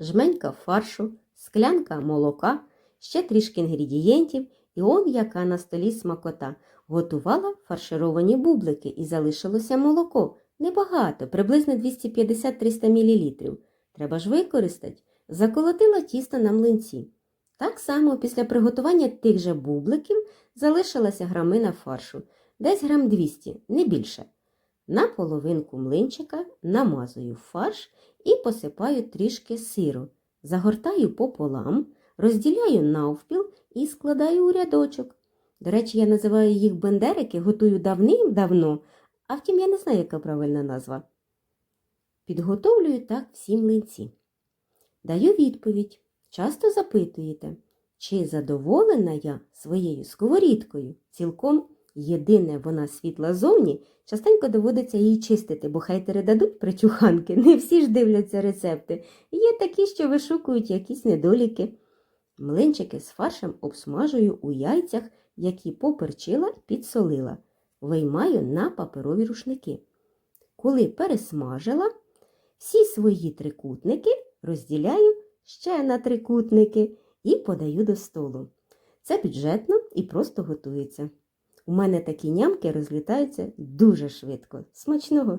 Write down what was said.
жменька фаршу, склянка молока, ще трішки інгредієнтів, і он яка на столі смакота. Готувала фаршировані бублики і залишилося молоко. Небагато, приблизно 250-300 мл. Треба ж використати. Заколотила тісто на млинці. Так само після приготування тих же бубликів залишилася грамина фаршу, десь грам 200, не більше. На половинку млинчика намазую фарш і посипаю трішки сиру. Загортаю пополам, розділяю навпіл і складаю у рядочок. До речі, я називаю їх бендерики, готую давним-давно, а втім я не знаю, яка правильна назва. Підготовлюю так всі млинці. Даю відповідь. Часто запитуєте, чи задоволена я своєю сковорідкою? Цілком єдине вона світла зовні, частенько доводиться її чистити, бо хайтери дадуть причуханки, не всі ж дивляться рецепти. Є такі, що вишукують якісь недоліки. Млинчики з фаршем обсмажую у яйцях, які поперчила і підсолила. Виймаю на паперові рушники. Коли пересмажила, всі свої трикутники розділяю ще на трикутники і подаю до столу. Це бюджетно і просто готується. У мене такі нямки розлітаються дуже швидко. Смачного!